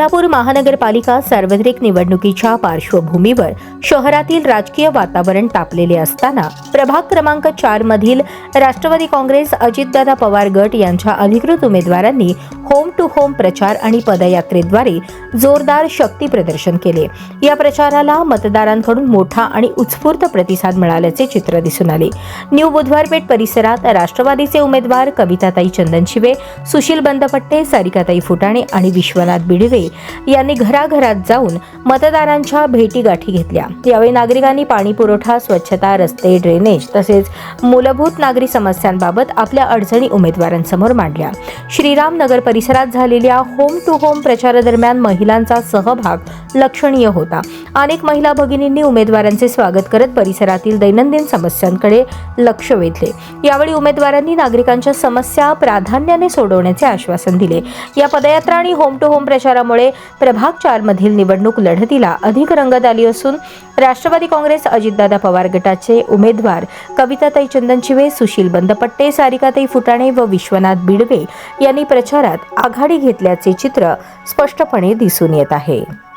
सोलापूर महानगरपालिका सार्वत्रिक निवडणुकीच्या पार्श्वभूमीवर शहरातील राजकीय वातावरण तापलेले असताना प्रभाग क्रमांक चार मधील राष्ट्रवादी काँग्रेस अजितदादा पवार गट यांच्या अधिकृत उमेदवारांनी होम टू होम प्रचार आणि पदयात्रेद्वारे जोरदार शक्ती प्रदर्शन केले. या प्रचाराला मतदारांकडून मोठा आणि उत्स्फूर्त प्रतिसाद मिळाल्याचे चित्र दिसून आले. न्यू बुधवारपेठ परिसरात राष्ट्रवादीचे उमेदवार कविताताई चंदनशिवे सुशील बंदपट्टे सारिकाताई फुटाणे आणि विश्वनाथ बिडवे यांनी घराघरात जाऊन मतदारांच्या भेटीगाठी घेतल्या. यावेळी नागरिकांनी पाणी पुरवठा स्वच्छता रस्ते ड्रेनेज तसेच मूलभूत नागरी समस्यांबाबत आपल्या अडचणी उमेदवारांसमोर मांडल्या. श्रीराम नगर परिसरात झालेल्या होम टू होम प्रचारादरम्यान महिलांचा सहभाग लक्षणीय होता. अनेक महिला भगिनींनी उमेदवारांचे स्वागत करत परिसरातील दैनंदिन समस्यांकडे लक्ष वेधले. यावेळी उमेदवारांनी नागरिकांच्या समस्या प्राधान्याने सोडवण्याचे आश्वासन दिले. या पदयात्रा आणि होम टू होम प्रचारामुळे प्रभाग चार मधील निवडणूक लढतीला अधिक रंगत आली असून राष्ट्रवादी काँग्रेस अजितदादा पवार गटाचे उमेदवार कविताताई चंदनशिवे सुशील बंदपट्टे सारिकाताई फुटाणे व विश्वनाथ बिडवे यांनी प्रचारात आघाडी घेतल्याचे चित्र स्पष्टपणे दिसून येत आहे.